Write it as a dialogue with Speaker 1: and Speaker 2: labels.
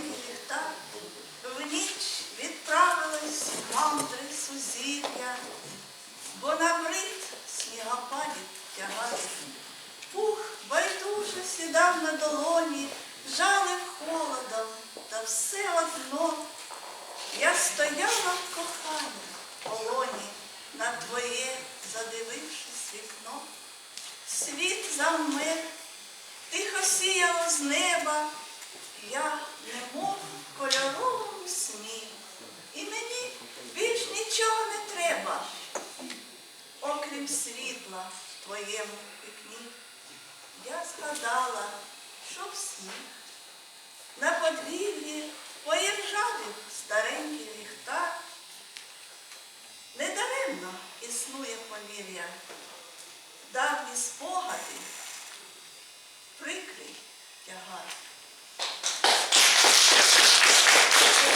Speaker 1: осінні літа в ніч відправились мандри сузір'я, бо на набрид снігопадів тягати. Пух байдуже сідав на долоні, жалив холодом, та все одно. Я стояла в коханні полоні, на твоє, задивившись вікно. Світ завмер, тихо сіяло з неба. Я не окрім світла в твоєму вікні. Я згадала, що в сніг на подвір'ї поіржавів старенький ліхтар. Недаремно існує повір'я, давні спогади, прикрий тягар.